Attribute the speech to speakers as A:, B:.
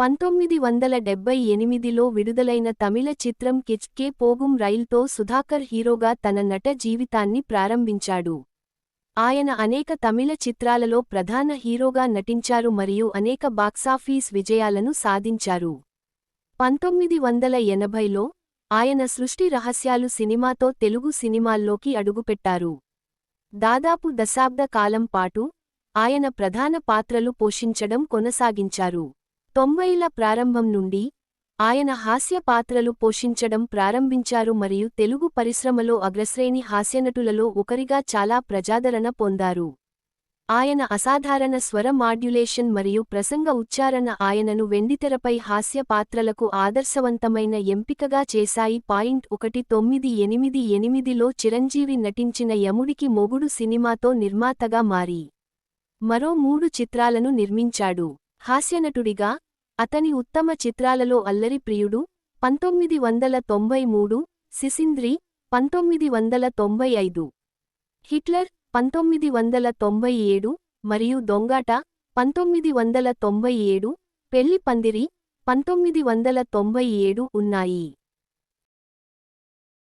A: పంతొమ్మిది వందల డెబ్బై ఎనిమిదిలో విడుదలైన తమిళ చిత్రం కిచ్కే పోగుం రైల్తో సుధాకర్ హీరోగా తన నట జీవితాన్ని ప్రారంభించాడు. ఆయన అనేక తమిళ చిత్రాలలో ప్రధాన హీరోగా నటించారు మరియు అనేక బాక్సాఫీస్ విజయాలను సాధించారు. పంతొమ్మిది వందల ఎనభైలో ఆయన సృష్టి రహస్యాలు సినిమాతో తెలుగు సినిమాల్లోకి అడుగుపెట్టారు. దాదాపు దశాబ్ద కాలం పాటు ఆయన ప్రధాన పాత్రలు పోషించడం కొనసాగించారు. తొంభైల ప్రారంభం నుండి ఆయన హాస్య పాత్రలు పోషించడం ప్రారంభించారు మరియు తెలుగు పరిశ్రమలో అగ్రశ్రేణి హాస్యనటులలో ఒకరిగా చాలా ప్రజాదరణ పొందారు. ఆయన అసాధారణ స్వర మాడ్యులేషన్ మరియు ప్రసంగ ఉచ్చారణ ఆయనను వెండితెరపై హాస్య పాత్రలకు ఆదర్శవంతమైన ఎంపికగా చేశాయి. పాయింట్ ఒకటి తొమ్మిది ఎనిమిది ఎనిమిదిలో చిరంజీవి నటించిన యముడికి మొగుడు సినిమాతో నిర్మాతగా మారి. మరో మూడు చిత్రాలను నిర్మించాడు. హాస్యనటుడిగా అతని ఉత్తమ చిత్రాలలో అల్లరి ప్రియుడు పంతొమ్మిది వందల తొంభై మూడు సిసింద్రి పంతొమ్మిది వందల తొంభై ఐదు. హిట్లర్ పంతొమ్మిది వందల తొంభై ఏడు మరియు దొంగాట పంతొమ్మిది వందల తొంభై ఏడు. పెళ్ళి పందిరి పంతొమ్మిది వందల తొంభై ఏడు ఉన్నాయి.